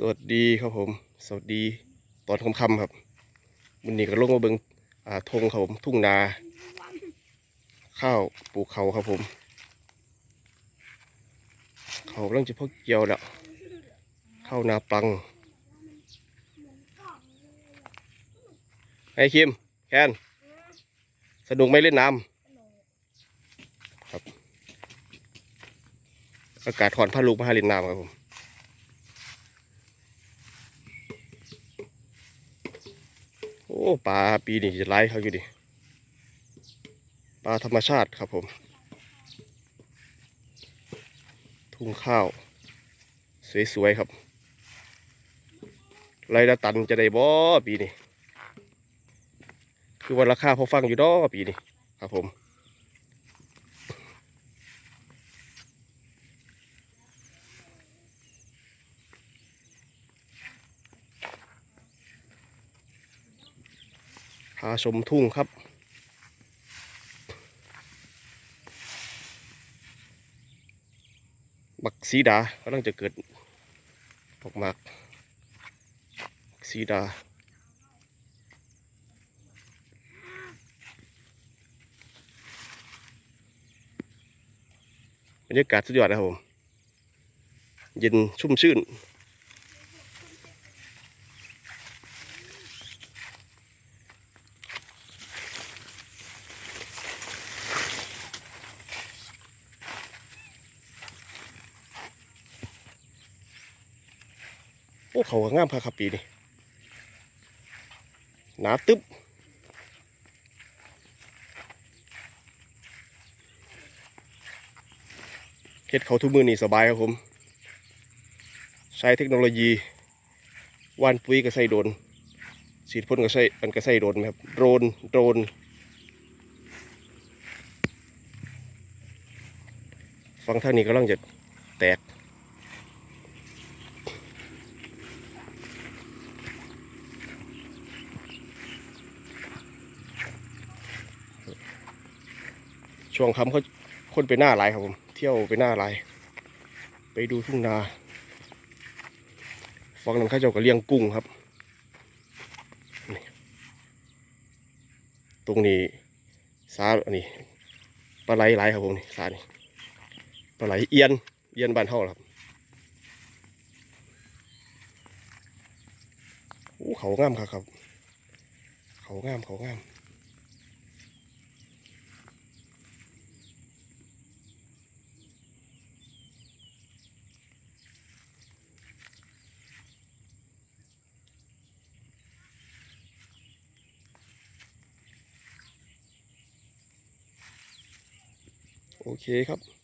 สวัสดีครับผม สวัสดีตอนค่ำๆครับวันนี้ก็ลงมาเบิงอ่าทงครับผมทุ่งนา ข้าวปลูกเขาครับผม เขากำลังจะพกเกี่ยวแล้วข้าวนาปังไอ้คิมแคนสนุกไหมเล่นน้ำครับ อากาศถอนผ้าลูกมาหาเล่นน้ำครับผม โอ้ ปลาปีนี้จะไล่เขาอยู่ดิปลาธรรมชาติครับผม ทุ่งข้าว สวยๆครับไรละตันจะได้บ่ปีนี้คือวันราคาพอฟังอยู่ดอปีนี้ครับผม พาชมทุ่งครับ บักสีดากำลังจะเกิดออกมากสีดาบรรยากาศสุดยอดนะครับผม เย็นชุ่มชื่น อ้เขาก็งามครับปีนี้หนาตึ๊บเฮ็ดเขาทุกมือนี่สบายครับผม ใช้เทคโนโลยีวานปุ๋ยก็ใส่โดนฉีดพ่นก็ใส่มันก็ใส่โดนครับโดรนโดรนฟังทางนี้กำลังจะแตก ช่วงค่ำเขาคนไปหน้าหลายครับผม เที่ยวไปหน้าหลาย ไปดูทุ่งนาฟังนั้นข้าเจ้าก็เลี้ยงกุ้งครับ ตรงนี้สาอันนี้ปลาไหลไหลครับผมนี่สานี่ปลาไหลเอียนเอียนบานเท่าครับโอ้เขางามครับครับ เขางามเขางาม โอเคครับ